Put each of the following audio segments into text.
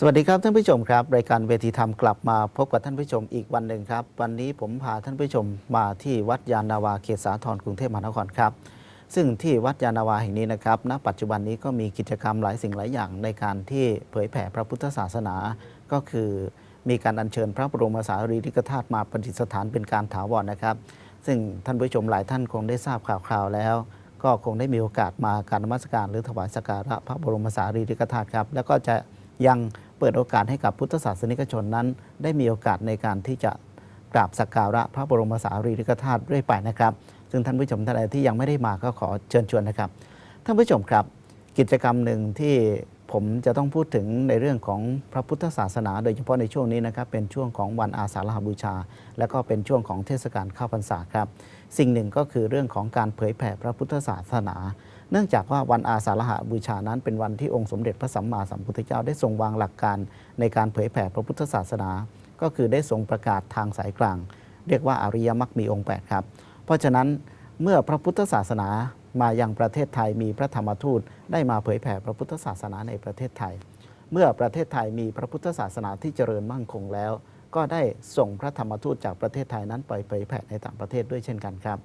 สวัสดีครับท่านผู้ชมครับ รายการเวทีธรรมกลับมาพบกับท่านผู้ชมอีกวันหนึ่งครับ วันนี้ผมพาท่านผู้ชมมาที่วัดยานนาวาเขตสาทรกรุงเทพมหานครครับ ซึ่งที่วัดยานนาวาแห่งนี้นะครับณปัจจุบันนี้ก็มีกิจกรรมหลายสิ่งหลายอย่างในการที่เผยแผ่พระพุทธศาสนา ก็คือมีการอัญเชิญพระบรมสารีริกธาตุมาประดิษฐานเป็นการถาวรนะครับ ซึ่งท่านผู้ชมหลายท่านคงได้ทราบข่าวๆแล้ว ก็คงได้มีโอกาสมาการนมัสการหรือถวายสักการะพระบรมสารีริกธาตุครับแล้วก็จะยัง เปิดโอกาสให้กับพุทธศาสนิกชนนั้น ได้มีโอกาสในการที่จะกราบสักการะพระบรมสารีริกธาตุเรื่อยไปนะครับ ซึ่งท่านผู้ชมท่านใดที่ยังไม่ได้มาก็ขอเชิญชวนนะครับ ท่านผู้ชมครับ กิจกรรมหนึ่งที่ผมจะต้องพูดถึงในเรื่องของพระพุทธศาสนา โดยเฉพาะในช่วงนี้นะครับเป็นช่วงของวันอาสาฬหบูชา และก็เป็นช่วงของเทศกาลเข้าพรรษาครับ สิ่งหนึ่งก็คือเรื่องของการเผยแผ่พระพุทธศาสนา เนื่องจากว่าวันอาสาฬหบูชานั้นเป็นวันที่องค์สมเด็จพระสัมมาสัมพุทธเจ้าได้ทรงวางหลักการในการเผยแผ่พระพุทธศาสนา ก็คือได้ทรงประกาศทางสายกลาง เรียกว่าอริยมรรคมีองค์ 8 ครับ เพราะฉะนั้นเมื่อพระพุทธศาสนามายังประเทศไทยมีพระธรรมทูต ได้มาเผยแผ่พระพุทธศาสนาในประเทศไทย เมื่อประเทศไทยมีพระพุทธศาสนาที่เจริญมั่นคงแล้ว ก็ได้ส่งพระธรรมทูตจากประเทศไทยนั้นไปเผยแผ่ในต่างประเทศด้วยเช่นกันครับ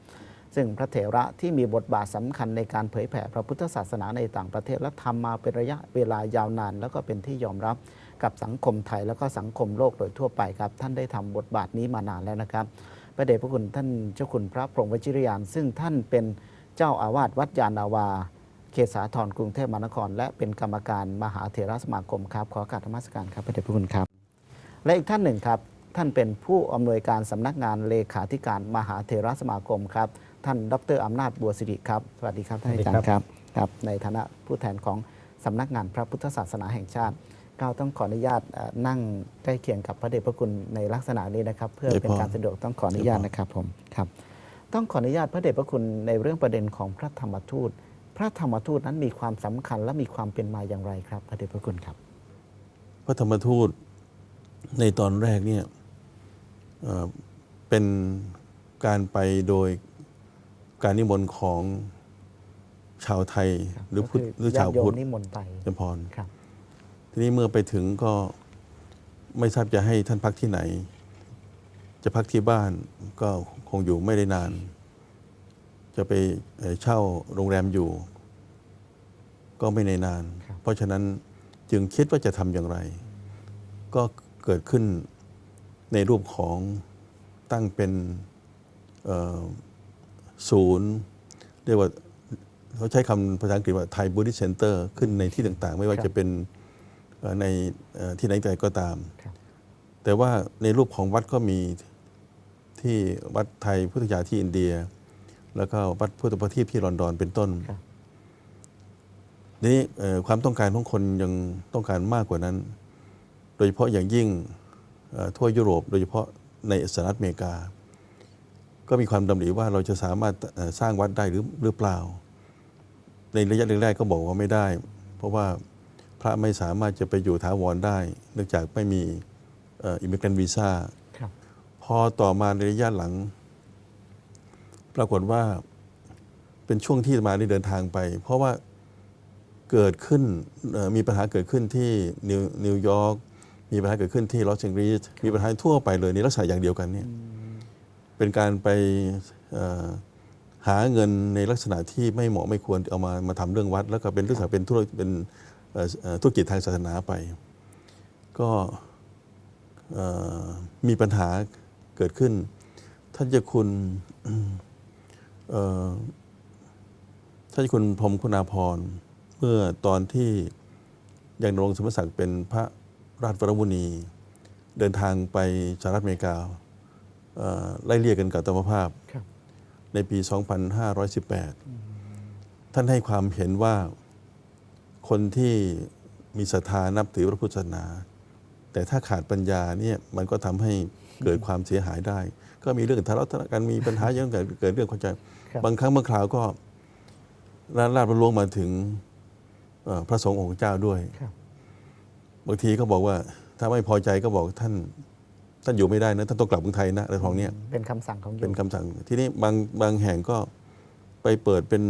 ซึ่งพระเถระที่มีบทบาทสำคัญในการเผยแผ่พระพุทธศาสนาในต่างประเทศ และทำมาเป็นระยะเวลายาวนาน แล้วก็เป็นที่ยอมรับกับสังคมไทยแล้วก็สังคมโลกโดยทั่วไปครับ ท่านได้ทำบทบาทนี้มานานแล้วนะครับ พระเดชพระคุณท่านเจ้าคุณพระพรหมวชิรยาน ซึ่งท่านเป็นเจ้าอาวาสวัดยานาวา เขตสาทรกรุงเทพมหานคร และเป็นกรรมการมหาเถรสมาคมครับ ขอการธรรมสการครับพระเดชพระคุณครับ และอีกท่านหนึ่งครับ ท่านเป็นผู้อำนวยการสำนักงานเลขาธิการมหาเถรสมาคมครับ ท่านดรอำนาจบัวสิริครับ สวัสดีครับท่านอาจารย์ครับครับ ในฐานะผู้แทนของสำนักงานพระพุทธศาสนาแห่งชาติก้าวต้องขออนุญาตเอ่อนั่งใกล้เคียงกับพระเดชพระคุณในลักษณะนี้นะครับ เพื่อเป็นการสะดวกต้องขออนุญาตนะครับผมครับ ต้องขออนุญาตพระเดชพระคุณในเรื่องประเด็นของพระธรรมทูต พระธรรมทูตนั้นมีความสำคัญและมีความเป็นมาอย่างไรครับ พระเดชพระคุณครับ พระธรรมทูต ในตอนแรกเนี่ยเอ่อเป็นการไปโดยการนิมนต์ของชาวไทยหรือพุทธก็คืหรือชาวญติโยพุมทธนิมนต์ไปจำพรครับทีนี้เมื่อไปถึงก็ไม่ทราบจะให้ท่านพักที่ไหน จะพักที่บ้านก็คงอยู่ไม่ได้นาน จะไปเอ่อเช่าโรงแรมอยู่ ก็ไม่ในนานครับเพราะฉะนั้นจึงคิดว่าจะทำอย่างไร ก็ เกิดขึ้นในรูปของตั้งเป็นเอ่อศูนย์ เรียกว่าเขาใช้คำภาษาอังกฤษว่าไทยบู d ิ i เซ็นเตอร์ขึ้นในที่ต่างๆ ไม่ว่าครับจะเป็นเอ่อในเอ่อที่ไหนใดก็ตามครับแต่ว่าในรูปของวัดก็มีที่วัดไทยพุทธยาที่อินเดีย แล้วก็วัดพุทธประทีปที่ลอนดอนเป็นต้นครับนี้เอ่อความต้องการของคนยังต้องการมากกว่านั้นโดยเฉพาะอย่างยิ่งเอ่อทั่วยุโรป โดยเฉพาะในสหรัฐอเมริกา ก็มีความดำริว่าเราจะสามารถเอ่อสร้างวัดได้หรือหรือเปล่า ในระยะแรกๆก็บอกว่าไม่ได้ เพราะว่าพระไม่สามารถจะไปอยู่ถาวรได้ เนื่องจากไม่มีอิมิเกรนวีซ่าครับพอต่อมาในระยะหลัง ปรากฏว่าเป็นช่วงที่มาได้เดินทางไป เพราะว่าเกิดขึ้นเอ่อมีปัญหาเกิดขึ้นที่นิวนิวยอร์ก มีปัญหาเกิดขึ้นที่ลอสแองเจลิสมีปัญหาทั่วไปเลยในลักษณะอย่างเดียวกันเนี่ยเป็นการไปเอ่อหาเงินในลักษณะที่ไม่เหมาะไม่ควรเอามามาทำเรื่องวัด แล้วก็เป็นลักษณะเป็นธุรเป็นเอ่อเอ่อธุรกิจทางศาสนาไป ก็เอ่อมีปัญหาเกิดขึ้น ท่านเจ้าคุณเอ่อท่านเจ้าคุณพรหมคุณาภรณ์เมื่อตอนที่ยังดำรงสมณศักดิ์เป็นพระ ราชวรมุนีเดินทางไปสหรัฐอเมริกาเอ่อไล่เลี่ยกันกับธรรมภาพครับในปี 2518 ท่านให้ความเห็นว่าคนที่มีศรัทธานับถือพระพุทธศาสนา แต่ถ้าขาดปัญญาเนี่ยมันก็ทำให้เกิดความเสียหายได้ ก็มีเรื่องทะเลาะกันมีปัญหาเยอะเกิดเกิดเรื่องเข้าใจครับบางครั้งบางคราวก็ลาดลาดประลวงมาถึงเอ่อพระสงฆ์องค์เจ้าด้วยครั บบางทีก็บอกว่าถ้าไม่พอใจก็บอกท่านท่านอยู่ไม่ได้นะท่านต้องกลับเมืองไทยนะอะไรของเนี้ยเป็นคำสั่งของโยเป็นมคำสั่ง ที่นี้บางบางแห่งก็ไปเปิดเป็น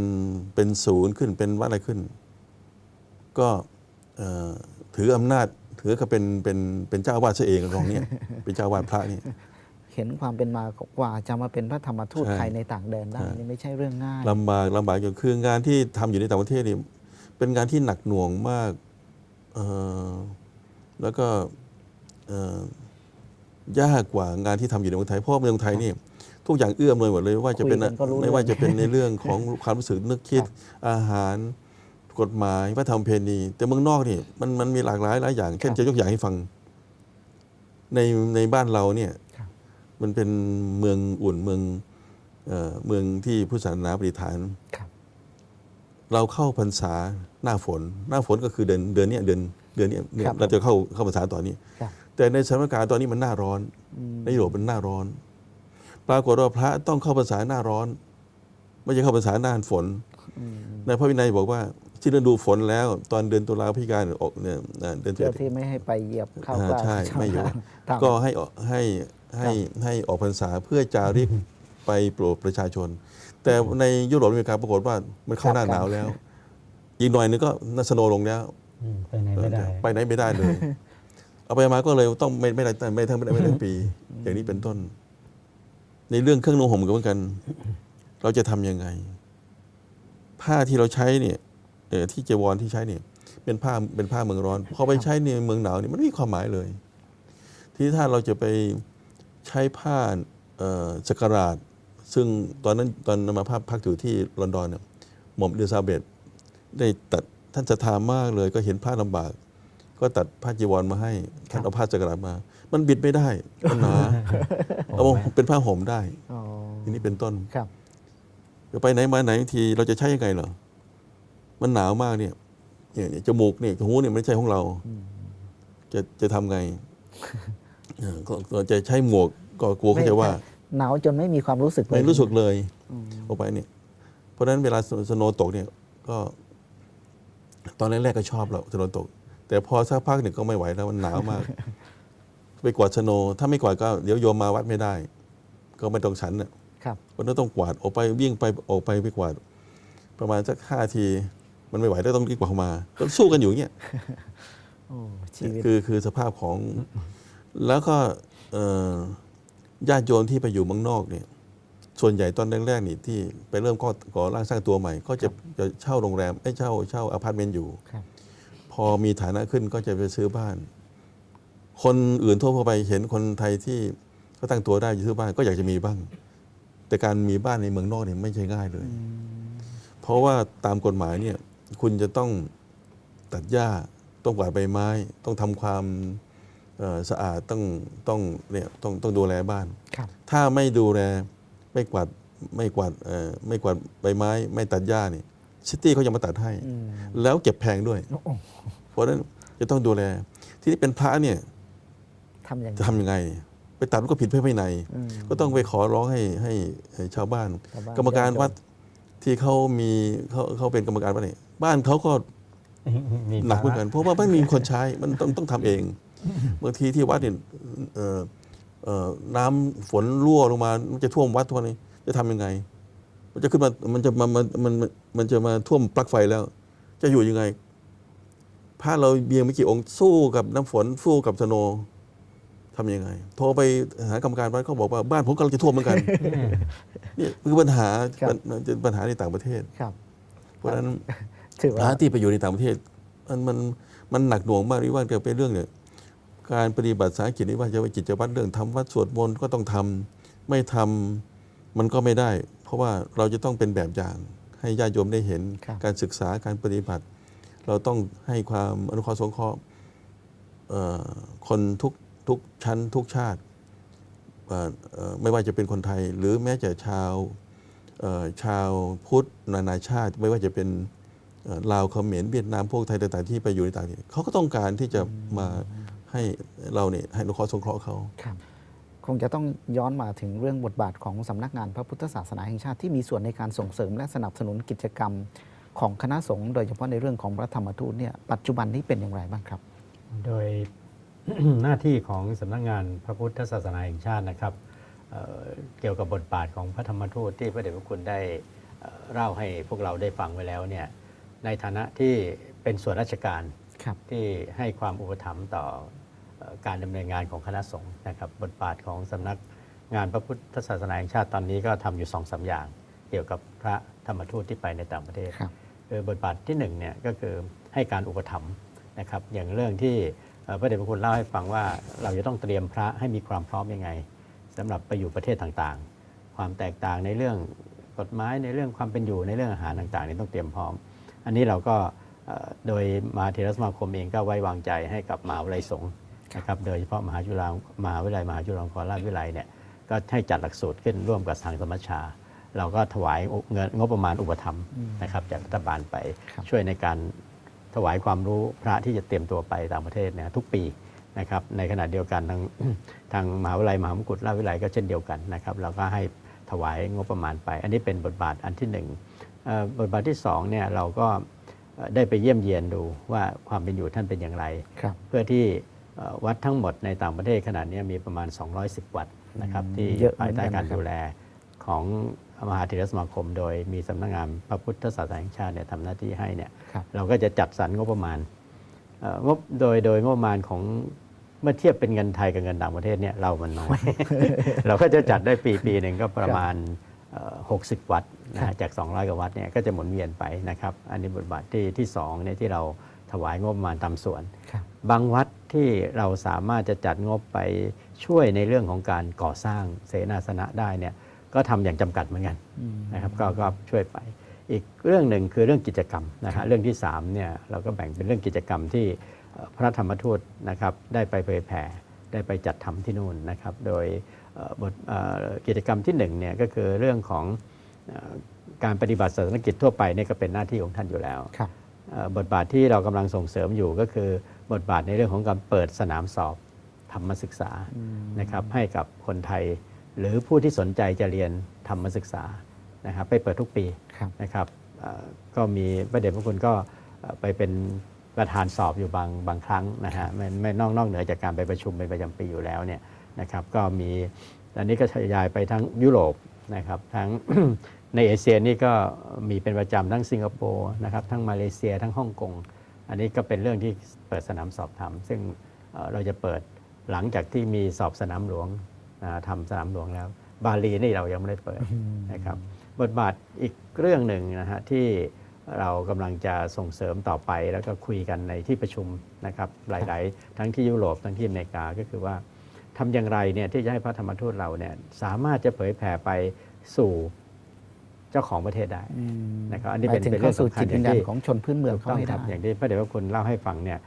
เป็นศูนย์ขึ้นเป็นวัดอะไรขึ้น ก็เอ่อถืออำนาจถือก็เป็นเป็นเป็นเจ้าอาวาสซะเองตรงเนี้ยเป็นเจ้าอาวาสพระนี่เห็นความเป็นมากว่าจะมาเป็นพระธรรมทูตใช่ไทยในต่างแดนได้ใช่นี่ไม่ใช่เรื่องง่ายลำบากลำบากอย่างคืองานที่ทำอยู่ในต่างประเทศนี่เป็นงานที่หนักหน่วงมากเอ่อ แล้วก็เอ่อยากกว่างานที่ทำอยู่ในเมืองไทยเพราะว่าเมืองไทยนี่ทุกอย่างเอื้อมเลยหมดเลยว่าจะเป็นคุยกันก็รู้ไม่ว่าเรื่องจะเป็นในเรื่องของความรู้สึกนึกคิดครับอาหารกฎหมายพระธรรมเพณี แต่เมืองนอกนี่มันมันมีหลากหลายหลายอย่าง เช่นครับจะยกอย่างให้ฟัง ในในบ้านเราเนี่ยครับมันเป็นเมืองอุ่นเมืองเอ่อเมืองที่พุทธศาสนาปฏิฐานครับเราเข้าพรรษาหน้าฝน หน้าฝนก็คือเดือนเดือนเนี้ยเดือนเดือนเนี้ยเนี่ยครับ เราจะเข้าเข้าพรรษาตอนนี้ ครับแต่ในสถานการณ์ตอนนี้มันหน้าร้อนอืมในยุโรปมันหน้าร้อน ปรากฏว่าพระต้องเข้าพรรษาหน้าร้อน ไม่ใช่เข้าพรรษาหน้าฝน อืมในพระวินัยบอกว่าที่ฤดูฝนแล้ว ตอนเดือนตุลาพฤศจิกายนออกเนี่ยนะเดือนเพื่อตุลาที่ไม่ให้ไปเหยียบเข้าอ่าใกล้ใช่ไม่อยู่ ตาม ก็ให้ออกให้ให้ให้ออกพรรษาเพื่อจาริกไปโปรดประชาชน แต่ในยุโรปอเมริกาปรากฏว่ามันเข้าหน้าหนาวแล้ว อีกหน่อยนึงก็น่าสโนว์ลงแล้วอืม ไปไหนไม่ได้ไปไหนไม่ได้เลย เอาไปมาก็เลยต้องไม่ไม่ได้ไม่ทั้งไม่ได้ไม่ทั้งปี อย่างนี้เป็นต้น ในเรื่องเครื่องนุ่งห่มก็เหมือนกัน เราจะทำยังไง ผ้าที่เราใช้เนี่ยเอ่อที่เจวรที่ใช้เนี่ย เป็นผ้าเป็นผ้าเมืองร้อนพอไปใช้ในเมืองหนาวเนี่ยมันไม่มีความหมายเลย ทีนี้ถ้าเราจะไปใช้ผ้าเอ่อสกราดซึ่งตอนนั้นตอนมาพักพักอยู่ที่ลอนดอนเนี่ยหม่อมเดซาเบตได้ตัด ท่านศรัทธามากเลยก็เห็นผ้าลำบาก ก็ตัดผ้าจีวรมาให้ ท่านเอาผ้าจักรราดมา มันบิดไม่ได้มันหนาเอามาเป็นผ้าห่มได้อ๋อทีนี้เป็นต้นครับจะไปไหนมาไหนทีเราจะใช้ยังไงเหรอมันหนาวมากเนี่ยเนี่ยเนี่ยจมูกเนี่ยหูเนี่ยไม่ใช่ของเรา จะจะทำไงเออก็ก็จะใช้หมวกก็กลัวเขาจะว่าหนาวจนไม่มีความรู้สึกเลยไม่รู้สึกเลยอืมออกไปเนี่ย เพราะฉะนั้นเวลาสโนว์ตกเนี่ย ก็ ตอนแรกๆก็ชอบแล้วสโนว์ตก แต่พอสักพักหนึ่งก็ไม่ไหวแล้วมันหนาวมาก ไปกวาดสโนว์ถ้าไม่กวาดก็เดี๋ยวโยมมาวัดไม่ได้ ก็ไม่ต้องฉันน่ะครับวันนั้นต้องกวาดออกไปวิ่งไปออกไปไปกวาด ประมาณสักห้าที มันไม่ไหวแล้วต้องรีบกวาดเข้ามาก็สู้กันอยู่อย่างเงี้ยโอ้ชีวิตคือคือสภาพของ แล้วก็เอ่อญาติโยมที่ไปอยู่เมืองนอกเนี่ย ส่วนใหญ่ตอนแรกๆนี่ที่ไปเริ่มก่อก่อร่างสร้างตัวใหม่ก็จะจะเช่าโรงแรมไอ้ยเช่าเช่าอพาร์ตเมนต์อยู่ ครับพอมีฐานะขึ้นก็จะไปซื้อบ้าน คนอื่นทั่วไปเห็นคนไทยที่เขาตั้งตัวได้อยู่ซื้อบ้านก็อยากจะมีบ้าง แต่การมีบ้านในเมืองนอกเนี่ยไม่ใช่ง่ายเลย เพราะว่าตามกฎหมายเนี่ยคุณจะต้องตัดหญ้าต้องกวาดใบไม้ ต้องทำความเอ่อสะอาดต้องต้องเนี่ยต้องต้องดูแลบ้าน ครับ ถ้าไม่ดูแล ไม่กวาดไม่กวาดเอ่อไม่กวาดใบไม้ ไม่ตัดหญ้านี่ซิตี้เขาจะมาตัดให้อืมแล้วเก็บแพงด้วยโอ้โหเพราะฉะนั้นจะต้องดูแล ที่นี่เป็นพระเนี่ยทำอย่างจะทำยังไง ไปตัดมันก็ผิดเพื่อไม่ในอืมก็ต้องไปขอร้องให้ให้ให้ชาวบ้านชาวบ้าน กรรมการญาติโยมวัดที่เขามีเขาเขาเป็นกรรมการวัดเนี่ยบ้านเขาก็มีหนักเหมือนกัน เพราะว่าไม่มีคนใช้มันต้องต้องทำเองบางทีที่วัดเนี่ยเอ่อเอ่อ น้ำฝนรั่วลงมา มันจะท่วมวัดทุกวันนี้จะทำยังไง มันจะขึ้นมา มันจะมามันมันมันมันจะมาท่วมปลั๊กไฟแล้ว จะอยู่ยังไงพระเราเบียงไม่กี่องค์สู้กับน้ำฝนสู้กับสโนว์ทำยังไง โทรไปหากรรมการวัดเขาบอกว่าบ้านผมกำลังจะท่วมเหมือนกันนี่คือปัญหาครับปัญหาในต่างประเทศครับเพราะฉะนั้นถือพว่าระที่ไปอยู่ในต่างประเทศ มันมันมันหนักหน่วงมากหรือว่าจะเป็นเรื่องเนี่ย การปฏิบัติสากิจนี่ว่าจะไปกิจวัตรเรื่องทำวัดสวดมนต์ก็ต้องทำไม่ทำมันก็ไม่ได้ เพราะว่าเราจะต้องเป็นแบบอย่างให้ญาติโยมได้เห็นการศึกษาการปฏิบัติ เราต้องให้ความอนุเคราะห์สงเคราะห์คนทุกทุกชั้นทุกชาติ ไม่ว่าจะเป็นคนไทย หรือแม้แต่ชาวชาวพุทธนานาชาติ ไม่ว่าจะเป็นลาวเขมรเวียดนามพวกไทยต่างๆที่ไปอยู่ในต่างประเทศเขาก็ต้องการที่จะมา ให้เราเนี่ยให้นุเคราะห์สงเคราะห์เขาครับคงจะต้องย้อนมาถึงเรื่องบทบาทของสำนักงานพระพุทธศาสนาแห่งชาติที่มีส่วนในการส่งเสริมและสนับสนุนกิจกรรมของคณะสงฆ์โดยเฉพาะในเรื่องของพระธรรมทูตเนี่ยปัจจุบันนี้เป็นอย่างไรบ้างครับ โดยหน้าที่ของสำนักงานพระพุทธศาสนาแห่งชาตินะครับเอ่อเกี่ยวกับบทบาทของพระธรรมทูตที่พระเดชพระคุณได้เอ่อเล่าให้พวกเราได้ฟังไว้แล้วเนี่ยในฐานะที่เป็นส่วนราชการครับที่ให้ความอุปถัมภ์ต่อเอ่อ การดำเนินงานของคณะสงฆ์นะครับบทบาทของสำนักงานพระพุทธศาสนาแห่งชาติตอนนี้ก็ทำอยู่สองสามอย่าง เกี่ยวกับพระธรรมทูตที่ไปในต่างประเทศครับคือบทบาทที่หนึ่งเนี่ยก็คือให้การอุปถัมภ์นะครับอย่างเรื่องที่เอ่อพระเดชพระคุณเล่าให้ฟังว่าเราจะต้องเตรียมพระให้มีความพร้อมยังไงสำหรับไปอยู่ประเทศต่างๆ ความแตกต่างในเรื่องกฎหมายในเรื่องความเป็นอยู่ในเรื่องอาหารต่างๆนี่ต้องเตรียมพร้อม อันนี้เราก็เอ่อโดยมหาเทรสมาคมเองก็ไว้วางใจให้กับมหาวิทยาลัยสงฆ์ นะครับโดยเฉพาะมหาจุฬามหาวิทยาลัยมหาจุฬาลงกรณราชวิทยาลัยเนี่ยก็ให้จัดหลักสูตรขึ้นร่วมกับทางสมัชชา เราก็ถวายเงินงบประมาณอุปถัมภ์นะครับจากรัฐบาลไปครับช่วยในการถวายความรู้พระที่จะเตรียมตัวไปต่างประเทศเนี่ยทุกปีนะครับในขณะเดียวกันทางทางมหาวิทยาลัยมหามงกุฎราชวิทยาลัยก็เช่นเดียวกันนะครับเราก็ให้ถวายงบประมาณไป อันนี้เป็นบทบาทอันที่หนึ่งเอ่อบทบาทที่สองเนี่ยเราก็เอ่อได้ไปเยี่ยมเยียนดูว่าความเป็นอยู่ท่านเป็นอย่างไรครับเพื่อที่เอ่อ วัดทั้งหมดในต่างประเทศขนาดนี้มีประมาณ 210 วัดนะครับอืมที่เยอะเหมืภาอยนกันใต้การนะครับดูแลของมหาเถรสมาคม โดยมีสำนักงานพระพุทธศาสนาแห่งชาติเนี่ยทำหน้าที่ให้เนี่ยครับเราก็จะจัดสรรงบประมาณเอ่องบโดยโดยงบประมาณของเมื่อเทียบเป็นเงินไทยกับเงินต่างประเทศเนี่ยเรามันน้อย เราก็จะจัดได้ปีปีหนึ่งก็ประมาณเอ่อ60 วัดนะฮะจาก 200 กว่าวัดเนี่ยก็จะหมุนเวียนไปนะครับ อันนี้บทบาทที่ที่สองเนี่ยที่เรา ถวายงบประมาณตามส่วนครับบางวัดที่เราสามารถจะจัดงบไปช่วยในเรื่องของการก่อสร้างเสนาสนะได้เนี่ยก็ทำอย่างจำกัดเหมือนกันนะครับกก็ช่วยไป อีกเรื่องหนึ่งคือเรื่องกิจกรรมนะฮะเรื่องที่3เนี่ยเราก็แบ่งเป็นเรื่องกิจกรรมที่เอ่อพระธรรมทูตนะครับได้ไปเผยแผ่ได้ไปจัดทำที่นู่นนะครับโดยเอ่อบทเอ่อกิจกรรมที่1เนี่ยก็คือเรื่องของเอ่อการปฏิบัติศาสนกิจทั่วไปเนี่ยก็เป็นหน้าที่ของท่านอยู่แล้วครั บเอ่อบทบาทที่เรากำลังส่งเสริมอยู่ก็คือบทบาทในเรื่องของการเปิดสนามสอบธรรมศึกษานะครับให้กับคนไทย หรือผู้ที่สนใจจะเรียนธรรมศึกษานะครับไปเปิดทุกปีครับนะครับเอ่อก็มีพระเดชพระคุณก็เอ่อไปเป็นประธานสอบอยู่บางบางครั้งนะฮะไม่ไม่นอกนอกเหนือจากการไปประชุมเป็นประจำปีอยู่แล้วเนี่ยนะครับก็มีตอนนี้ก็ขยายไปทั้งยุโรปนะครับทั้ง ในเอเชียนี่ก็มีเป็นประจำทั้งสิงคโปร์นะครับทั้งมาเลเซียทั้งฮ่องกง อันนี้ก็เป็นเรื่องที่เปิดสนามสอบทำซึ่งเอ่อเราจะเปิดหลังจากที่มีสอบสนามหลวงอ่าทำสนามหลวงแล้ว บาลีนี่เรายังไม่ได้เปิดนะครับบทบาทอีกเรื่องหนึ่งนะฮะที่เรากำลังจะส่งเสริมต่อไปแล้วก็คุยกันในที่ประชุมนะครับหลายๆ ทั้งที่ยุโรปทั้งที่อเมริกาก็คือว่าทำอย่างไรเนี่ยที่จะให้พระธรรมทูตเราเนี่ยสามารถจะเผยแผ่ไปสู่ เจ้าของประเทศได้นะครับอันนี้หมาเป็ยนถึงเป็นเรื่เข้าองสู่สำคัญจิตวิญญาณอย่างที่ของชนพื้นเมืองถูกเขาต้องให้คได้รับอย่างที่พระเดชพระคุณเล่าให้ฟังเนี่ย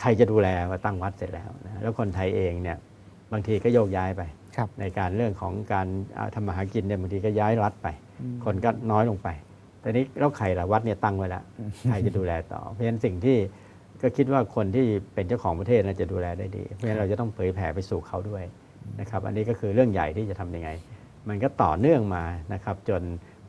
ใครจะดูแลว่าตั้งวัดเสร็จแล้วนะแล้วคนไทยเองเนี่ยบางทีก็โยกย้ายไปครับในการเรื่องของการอ่าทำมาหากินเนี่ยบางทีก็ย้ายรัฐไป คนก็น้อยลงไป แต่นี้แล้วใครล่ะวัดเนี่ยตั้งไว้แล้วใครจะดูแลต่อ เพราะฉะนั้นสิ่งที่ก็คิดว่าคนที่เป็นเจ้าของประเทศน่าจะดูแลได้ดี เพราะฉะนั้นเราจะต้องเผยแผ่ไปสู่เขาด้วยนะครับ อันนี้ก็คือเรื่องใหญ่ที่จะทำยังไง มันก็ต่อเนื่องมานะครับ จน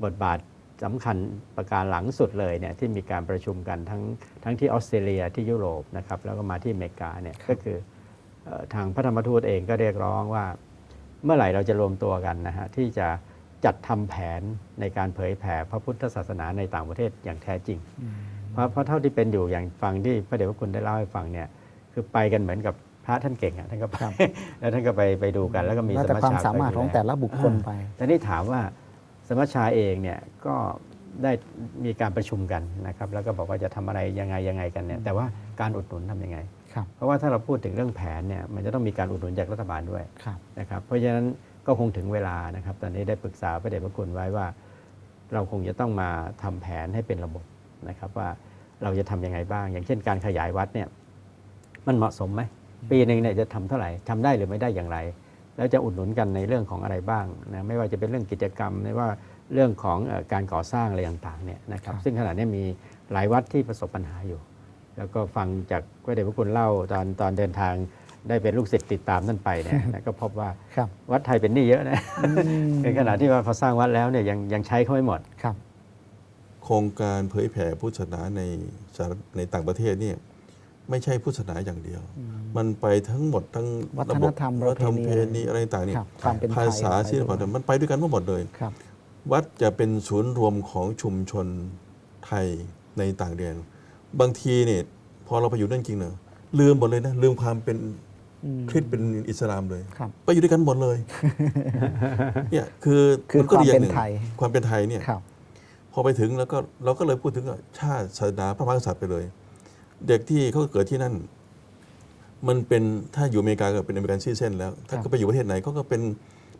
บทบาทสำคัญประการหลังสุดเลยเนี่ยที่มีการประชุมกันทั้งทั้งที่ออสเตรเลียที่ยุโรปนะครับแล้วก็มาที่อเมริกาเนี่ยก็คือเอ่อทางพระธรรมทูตเองก็เรียกร้องว่าเมื่อไหร่เราจะรวมตัวกันนะฮะที่จะจัดทำแผนในการเผยแผ่พระพุทธศาสนาในต่างประเทศอย่างแท้จริง เพราะเพราะเท่าที่เป็นอยู่อย่างฟังที่พระเดชพระคุณได้เล่าให้ฟังเนี่ยคือไปกันเหมือนกับ พระท่านเก่งอะท่านก็ไปแล้วท่านก็ไปไปดูกัน แล้วก็มีแล้วสแต่มัชความชาสามารถของแต่ละบุคคลไป แต่นี่ถามว่าสมัชชาเองเนี่ยก็ได้มีการประชุมกันนะครับ แล้วก็บอกว่าจะทำอะไรยังไงยังไงกันเนี่ยแต่ว่าการอุดหนุนทำยังไงครับเพราะว่าถ้าเราพูดถึงเรื่องแผนเนี่ยมันจะต้องมีการอุดหนุนจากรัฐบาลด้วยครับนะครับเพราะฉะนั้นก็คงถึงเวลานะครับ ตอนนี้ได้ปรึกษาพระเดชพระคุณไว้ว่า เราคงจะต้องมาทำแผนให้เป็นระบบนะครับว่าเราจะทำยังไงบ้าง อย่างเช่นการขยายวัดเนี่ยมันเหมาะสมไหม ปีหนึ่งเนี่ยจะทำเท่าไหร่ทำได้หรือไม่ได้อย่างไร แล้วจะอุดหนุนกันในเรื่องของอะไรบ้างนะไม่ว่าจะเป็นเรื่องกิจกรรมไม่ว่าเรื่องของเอ่อการก่อสร้างอะไรต่างๆเนี่ยนะครับครับซึ่งขณะนี้มีหลายวัดที่ประสบปัญหาอยู่ แล้วก็ฟังจากพระเดชพระคุณเล่าตอนตอนเดินทางได้เป็นลูกศิษย์ติดตามท่านไปเนี่ยนะก็พบว่าครับวัดไทยเป็นหนี้เยอะนะในขณะที่ว่าพอสร้างวัดแล้วเนี่ยยังยังใช้เขาไม่หมดครับ โครงการเผยแผ่พุทธศาสนาในสหรัฐในต่างประเทศเนี่ย ไม่ใช่พุทธศาสนาอย่างเดียว มันไปทั้งหมดทั้งวัฒนธรรมะบบวัฒนธรรมประเพเพณีณีอะไรต่างๆนี่ครับความเป็นไทยภาษาไปศิลปะด้วยมันไปด้วยกันหมดเลยครับวัดจะเป็นศูนย์รวมของชุมชนไทยในต่างแดนบางทีเนี่ยพอเราไปอยู่นั่นจริงเนอะลืมหมดเลยนะลืมความเป็นอืมคริสต์เป็นอิสลามเลยครับไปอยู่ด้วยกันหมดเลยเนี่ยคือคือมันก็ดีอย่งหความเป็นไทยความเป็นไทยเนี่ยครับพอไปถึงแล้วก็เราก็เลยพูดถึงว่าชาติศาสนาพระมหากษัตริย์ไปเลย เด็กที่เขาเกิดที่นั่น มันเป็นถ้าอยู่อเมริกาก็เป็นอเมริกันซีเซนแล้ว ถ้าครับเขาไปอยู่ประเทศไหนเขาก็เป็น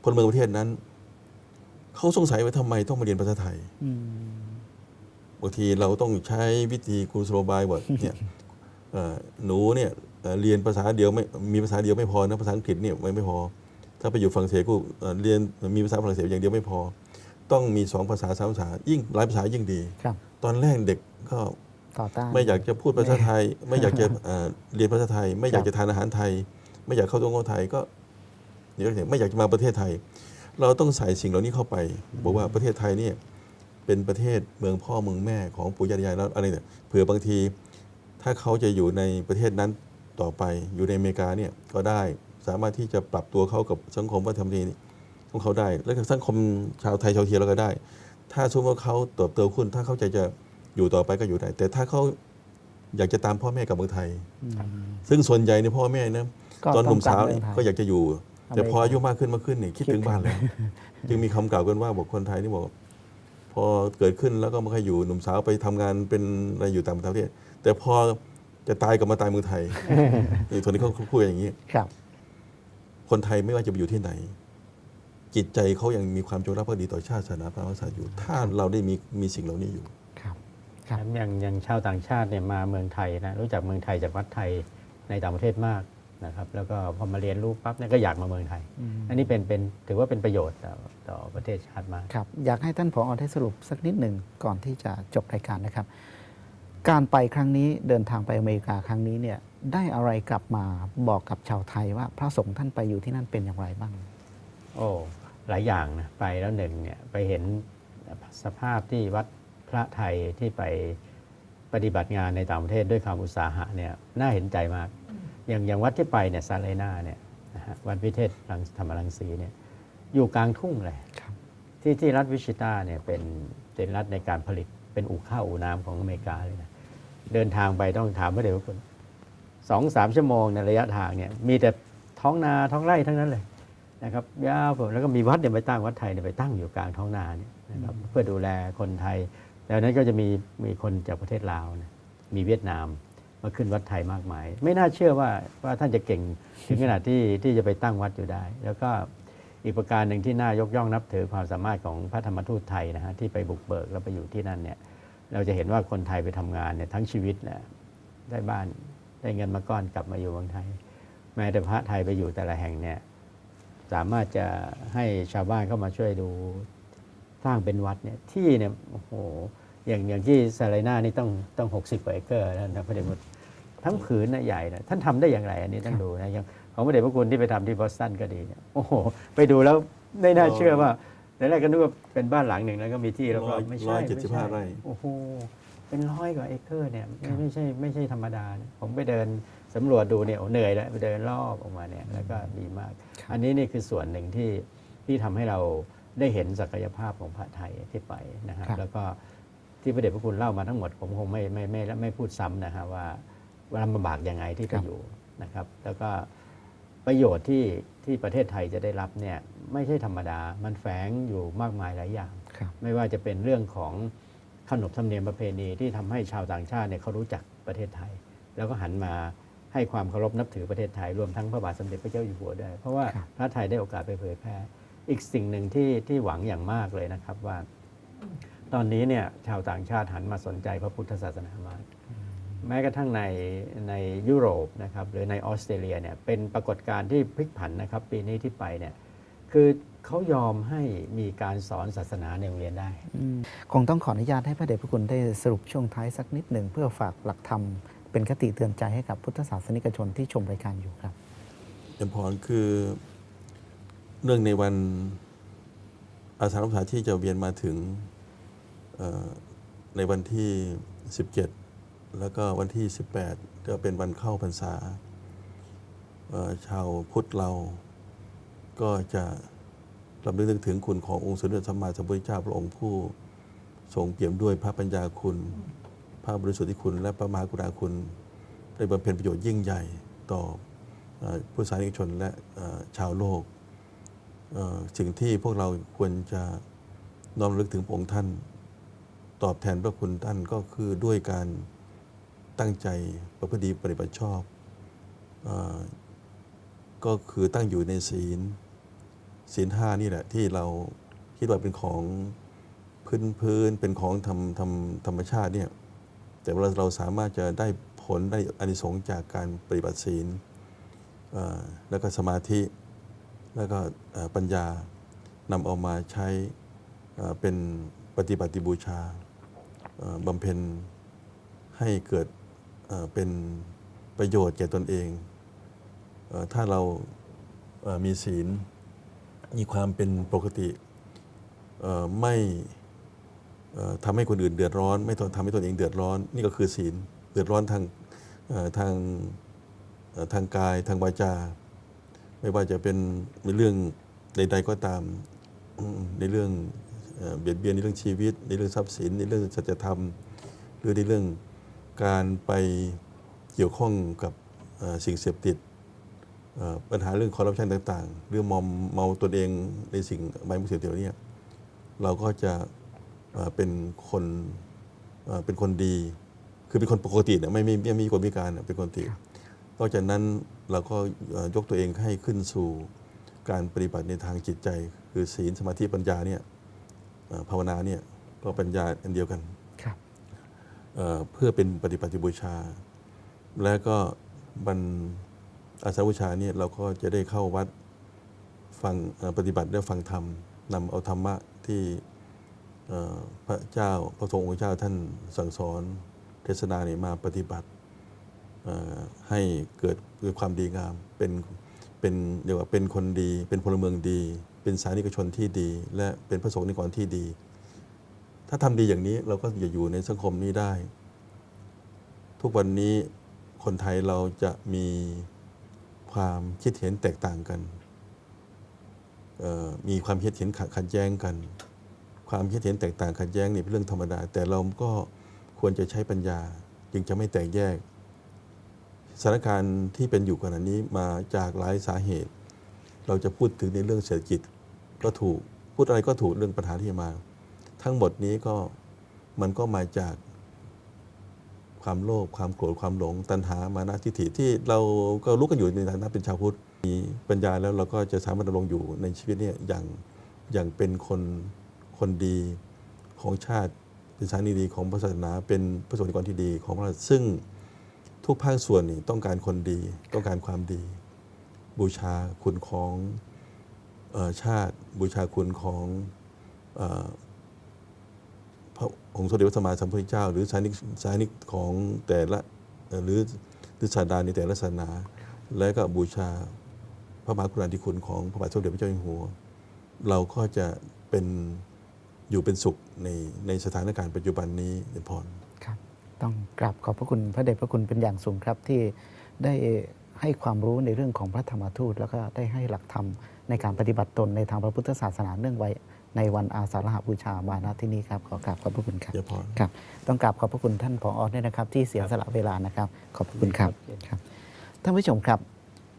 พลเมืองประเทศนั้น เขาสงสัยว่าทำไมต้องมาเรียนภาษาไทยอืมบางทีเราต้องใช้วิธีครูสโลบายว่าเนี่ยเอ่อหนูเนี่ยเอ่อเรียนภาษาเดียวไม่มีภาษาเดียวไม่พอนะภาษาอังกฤษเนี่ยไม่ไม่พอ ถ้าไปอยู่ฝรั่งเศสก็เอ่อเรียนมีภาษาฝรั่งเศสอย่างเดียวไม่พอ ต้องมีสองภาษาสามภาษายิ่งหลายภาษายิ่งดีครับตอนแรกเด็กก็ ต่อต้านไม่อยากจะพูดภาษาไทย ไม่อยากจะเอ่อเรียนภาษาไทย ไม่อยากจะทานอาหารไทย ไม่อยากเข้าตัวงไทยก็เดี๋ยวเนี่ยไม่อยากจะมาประเทศไทย เราต้องใส่สิ่งเหล่านี้เข้าไป บอกว่าประเทศไทยเนี่ยเป็นประเทศเมืองพ่อเมืองแม่ของปู่ย่าตายายแล้วอะไรเนี่ยเผื่อบางที ถ้าเขาจะอยู่ในประเทศนั้นต่อไปอยู่ในอเมริกาเนี่ยก็ได้สามารถที่จะปรับตัวเข้ากับสังคมวัฒนธรรมนี้ของเขาได้ และกับสังคมชาวไทยชาวเทียเราก็ได้ ถ้าสมมติว่าเขาเติบโตขึ้น ถ้าเขาใจจะ อยู่ต่อไปก็อยู่ได้ แต่ถ้าเขาอยากจะตามพ่อแม่กลับเมืองไทย ซึ่งส่วนใหญ่ในยพ่อแม่นะก็ตอนหนุ่มต้องกลับสาวเนี่ยเมืองไทยก็อยากจะอยู่ แต่พออเมริกาอายุมากขึ้นมากขึ้นเนี่ยคิดถึงบ้านแล้วจึงมีคำกล่าวกันว่าบอกคนไทยนี่บอกพอเกิดขึ้นแล้วก็ไม่ค่อยอยู่หนุ่มสาวไปทำงานเป็นอะไรอยู่ต่างประเทศ แต่พอจะตายกลับมาตายเมืองไทยนี่คนนี้เขาพูดอย่างนี้ครับ คนไทยไม่ว่าจะไปอยู่ที่ไหน จิตใจเขายังมีความจงรักภักดีต่อชาติศาสนาพระมหากษัตริย์อยู่ ถ้าเราได้มีมีสิ่งเหล่านี้อยู่ครับครับ อย่างอย่างชาวต่างชาติเนี่ยมาเมืองไทยนะรู้จักเมืองไทยจากวัดไทยในต่างประเทศมากนะครับแล้วก็พอมาเรียนรู้ปั๊บเนี่ยก็อยากมาเมืองไทย อันนี้เป็นเป็นถือว่าเป็นประโยชน์ต่อต่อประเทศชาติมากครับอยากให้ท่านผอได้สรุปสักนิดหนึ่งก่อนที่จะจบรายการนะครับ การไปครั้งนี้เดินทางไปอเมริกาครั้งนี้เนี่ยได้อะไรกลับมาบอกกับชาวไทยว่าพระสงฆ์ท่านไปอยู่ที่นั่นเป็นอย่างไรบ้าง โอ้หลายอย่างนะไปแล้วหนึ่งเนี่ยไปเห็นสภาพที่วัด พระไทยที่ไปปฏิบัติงานในต่างประเทศด้วยความอุตสาหะเนี่ยน่าเห็นใจมาก อย่างอย่างวัดที่ไปเนี่ยซาเลนาเนี่ยนะฮะวัดวิเทศรังธรรมรังสีเนี่ยอยู่กลางทุ่งเลยครับที่ที่รัฐวิชิตาเนี่ยเป็นเป็นรัฐในการผลิตเป็นอู่ข้าวอู่น้ำของอเมริกาเลยนะเดินทางไปต้องถามพระเดชพระคุณสองสามชั่วโมงในระยะทางเนี่ยมีแต่ท้องนาท้องไร่ทั้งนั้นเลยนะครับยาวผมแล้วก็มีวัดเนี่ยไปตั้งวัดไทยเนี่ยไปตั้งอยู่กลางท้องนาเนี่ยนะครับเพื่อดูแลคนไทย แล้วนั้นก็จะมีมีคนจากประเทศลาวนะมีเวียดนามมาขึ้นวัดไทยมากมาย ไม่น่าเชื่อว่าว่าท่านจะเก่งถึงขนาดที่ที่จะไปตั้งวัดอยู่ได้ แล้วก็อีกประการหนึ่งที่น่ายกย่องนับถือความสามารถของพระธรรมทูตไทยนะฮะที่ไปบุกเบิกแล้วไปอยู่ที่นั่นเนี่ยเราจะเห็นว่าคนไทยไปทำงานเนี่ยทั้งชีวิตแหละได้บ้านได้เงินมาก้อนกลับมาอยู่เมืองไทย แม้แต่พระไทยไปอยู่แต่ละแห่งเนี่ยสามารถจะให้ชาวบ้านเข้ามาช่วยดู สร้างเป็นวัดเนี่ยที่เนี่ยโอ้โหอย่างอย่างที่ซาเลนานี่ต้องต้องหกสิบเอเคอร์แล้วนะพระเดชพระคุณทั้งผืนนะใหญ่นะท่านทำได้อย่างไรอันนี้ต้องดูนะอย่างของพระเดชพระคุณที่ไปทำที่บอสตันก็ดีเนี่ยโอ้โหไปดูแล้วไม่น่าเชื่อว่าแต่แรกก็นึกว่าเป็นบ้านหลังหนึ่งแล้วก็มีที่แล้วก็ร้อยไม่ร้ใช่อยไม่เจ็ดสิบใช่ห้าไร่โอ้โหเป็นร้อยกว่าเอเคอร์เนี่ยไม่ไม่ใช่ไม่ใช่ธรรมดานะผมไปเดินสำรวจดูเนี่ยโอ้เหนื่อยแล้วไปเดินรอบออกมาเนี่ยแล้วก็ดีมากครับอันนี้นี่คือส่วนหนึ่งที่ที่ทำให้เรา ได้เห็นศักยภาพของพระไทยที่ไปนะฮะครับแล้วก็ที่พระเดชพระคุณเล่ามาทั้งหมดผมคงไม่ไม่ไม่ไม่ไม่พูดซ้ำนะฮะว่าว่าลำบากยังไงที่ไปอยู่นะครับ แล้วก็ประโยชน์ที่ที่ประเทศไทยจะได้รับเนี่ยไม่ใช่ธรรมดา มันแฝงอยู่มากมายหลายอย่างครับไม่ว่าจะเป็นเรื่องของขนบธรรมเนียมประเพณีที่ทำให้ชาวต่างชาติเนี่ยเขารู้จักประเทศไทย แล้วก็หันมาให้ความเคารพนับถือประเทศไทยรวมทั้งพระบาทสมเด็จพระเจ้าอยู่หัวด้วยเพราะว่าครับพระไทยได้โอกาสไปเผยแพร่ อีกสิ่งหนึ่งที่ที่หวังอย่างมากเลยนะครับว่า ตอนนี้เนี่ยชาวต่างชาติหันมาสนใจพระพุทธศาสนามาก แม้กระทั่งในในยุโรปนะครับหรือในออสเตรเลียเนี่ยเป็นปรากฏการณ์ที่พลิกผันนะครับ ปีนี้ที่ไปเนี่ยคือเขายอมให้มีการสอนศาสนาในโรงเรียนได้อืมคงต้องขออนุญาตให้พระเดชพระคุณได้สรุปช่วงท้ายสักนิดหนึ่งเพื่อฝากหลักธรรม เป็นคติเตือนใจให้กับพุทธศาสนิกชนที่ชมรายการอยู่ครับจำพรคือ เรื่องในวันอาสาฬหบูชาที่จะเวียนมาถึงในวันที่ 17 แล้วก็วันที่ 18 ก็เป็นวันเข้าพรรษา ชาวพุทธเราก็จะรำลึกนึกถึงคุณขององค์สมเด็จสัมมาสัมพุทธเจ้าพระองค์ผู้ทรงเปี่ยมด้วยพระปัญญาคุณ พระบริสุทธิคุณและพระมหากรุณาคุณได้บำเพ็ญประโยชน์ยิ่งใหญ่ต่ออผู้สาธารนิกชนและชาวโลก สิ่งที่พวกเราควรจะน้อมลึกถึงพระองค์ท่าน ตอบแทนพระคุณท่านก็คือด้วยการตั้งใจประพฤติปฏิบัติชอบอก็คือตั้งอยู่ในศีล ศีลห้านี่แหละที่เราคิดว่าเป็นของพื้นพื้นเป็นของธรรมธรรมธรรมชาติเนี่ยแต่ว่าเราสามารถจะได้ผลได้อานิสงส์จากการปฏิบัติศีลแล้วก็สมาธิ แล้วก็ปัญญานำเอามาใช้เป็นปฏิบัติบูชาบำเพ็ญให้เกิดเป็นประโยชน์แก่ตนเอง ถ้าเรามีศีล มีความเป็นปกติไม่ทำให้คนอื่นเดือดร้อน ไม่ทำให้ตนเองเดือดร้อน นี่ก็คือศีล เดือดร้อนทางทางทางกายทางวาจา ไม่ว่าจะเป็นในเรื่องใด ๆก็ตามในเรื่องเบียดเบียนในเรื่องชีวิต ในเรื่องทรัพย์สิน ในเรื่องสัจธรรม หรือในเรื่องการไปเกี่ยวข้องกับสิ่งเสพติดปัญหาเรื่องคอร์รัปชันต่างๆหรือมอมเมาตนเองในสิ่งใบมุขเสพติดเหล่านี้เราก็จะเป็นคนเป็นคนดี คือเป็นคนปกติเนี่ยไม่ไม่ไม่มีคนพิการเนี่ยเป็นคนปกติ นอกจากนั้นเราก็เอ่อยกตัวเองให้ขึ้นสู่การปฏิบัติในทางจิตใจ คือศีลสมาธิปัญญาเนี่ยเอ่อภาวนาเนี่ยก็ปัญญาอันเดียวกันครับเอ่อเพื่อเป็นปฏิบัติบูชา และก็บรรอาสาบูชาเนี่ยเราก็จะได้เข้าวัดฟังเอ่อปฏิบัติได้ฟังธรรมนำเอาธรรมะที่เอ่อพระเจ้าพระทรงองค์เจ้าท่านสั่งสอนเทศนาเนี่ยมาปฏิบัติเอ่อ ให้เกิดเกิดความดีงาม เป็นเป็นเรียกว่าเป็นคนดี เป็นพลเมืองดี เป็นสานิกชนที่ดี และเป็นพระสงฆ์นิกรที่ดี ถ้าทำดีอย่างนี้เราก็จะอยู่ในสังคมนี้ได้ ทุกวันนี้คนไทยเราจะมีความคิดเห็นแตกต่างกัน มีความคิดเห็นขัดขัดแย้งกัน ความคิดเห็นแตกต่างขัดแย้งนี่เป็นเรื่องธรรมดา แต่เราก็ควรจะใช้ปัญญา จึงจะไม่แตกแยก สถานการณ์ที่เป็นอยู่ขณะนี้มาจากหลายสาเหตุ เราจะพูดถึงในเรื่องเศรษฐกิจก็ถูกพูดอะไรก็ถูกเรื่องปัญหาที่มา ทั้งหมดนี้ก็มันก็มาจากความโลภความโกรธความหลง ตัณหามานะทิฏฐิที่เราก็รู้กันอยู่ในฐานะเป็นชาวพุทธมีปัญญาแล้วเราก็จะสามารถดำรงอยู่ในชีวิตเนี่ยอย่างอย่างเป็นคนคนดีของชาติเป็นสานีดีของศาสนาเป็นพระสงฆ์นิกรที่ดีของพระซึ่ง ทุกภาคส่วนนี่ต้องการคนดี ต้องการความดี บูชาคุณของออชาติ บูชาคุณของออพระองค์สมเด็จพระสัมมาสัมพุทธเจ้า หรือสานิกสานิกของแต่ละหรือหรือศาสดาในแต่ละศาสนา และก็บูชาพระมหากรุณาธิคุณของพระบาทสมเด็จพระเจ้าอยู่หัว เราก็จะเป็นอยู่เป็นสุขในในสถานการณ์ปัจจุบันนี้เนพร ต้องกราบขอบพระคุณพระเดชพระคุณเป็นอย่างสูงครับที่ได้ให้ความรู้ในเรื่องของพระธรรมทูต แล้วก็ได้ให้หลักธรรมในการปฏิบัติตนในทางพระพุทธศาสนาเนื่องไว้ในวันอาสาฬหบูชามาณที่นี้ครับขอกราบขอบพระคุณครับเดี๋ยวพรครับ ต้องกราบขอบพระคุณท่านผออด้วยนะครับ ที่เสียสละเวลานะครับ ขอบพระคุณครับครับครับท่านผู้ชมครับ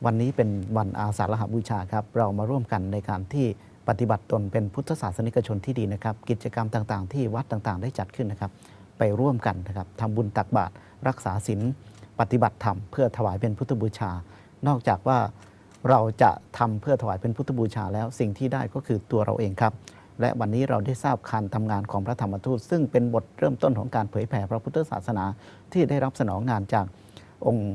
วันนี้เป็นวันอาสาฬหบูชาครับ เรามาร่วมกันในการที่ปฏิบัติตนเป็นพุทธศาสนิกชนที่ดีนะครับ กิจกรรมต่างๆ ที่วัดต่างๆ ได้จัดขึ้นนะครับ ไปร่วมกันนะครับทำบุญตักบาตรรักษาศีลปฏิบัติธรรมเพื่อถวายเป็นพุทธบูชา นอกจากว่าเราจะทำเพื่อถวายเป็นพุทธบูชาแล้วสิ่งที่ได้ก็คือตัวเราเองครับ และวันนี้เราได้ทราบการทำงานของพระธรรมทูต ซึ่งเป็นบทเริ่มต้นของการเผยแผ่พระพุทธศาสนาที่ได้รับสนองงานจากองค์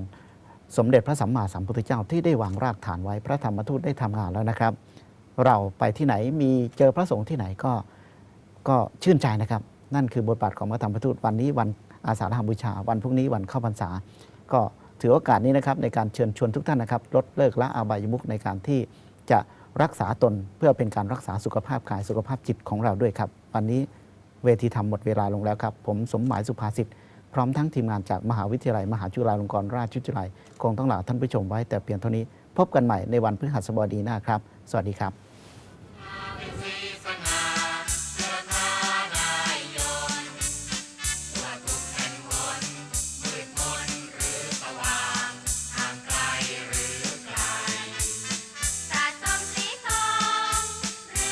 สมเด็จพระสัมมาสัมพุทธเจ้าที่ได้วางรากฐานไว้พระธรรมทูตได้ทำงานแล้วนะครับ เราไปที่ไหนมีเจอพระสงฆ์ที่ไหนก็ก็ชื่นใจนะครับ นั่นคือบทบาทของพระธรรมทูตวันนี้วันอาสาฬหบูชา วันพรุ่งนี้วันเข้าพรรษา ก็ถือโอกาสนี้นะครับในการเชิญชวนทุกท่านนะครับลดเลิกละอาบายมุขในการที่จะรักษาตนเพื่อเป็นการรักษาสุขภาพกายสุขภาพจิตของเราด้วยครับ วันนี้เวทีธรรมหมดเวลาลงแล้วครับ ผมสมหมายสุภาษิตพร้อมทั้งทีมงานจากมหาวิทยาลัย มหาจุฬาลงกรณราชวิทยาลัยคงต้องลาท่านผู้ชมไว้แต่เพียงเท่านี้ พบกันใหม่ในวันพฤหัสบดีหน้าครับ สวัสดีครับ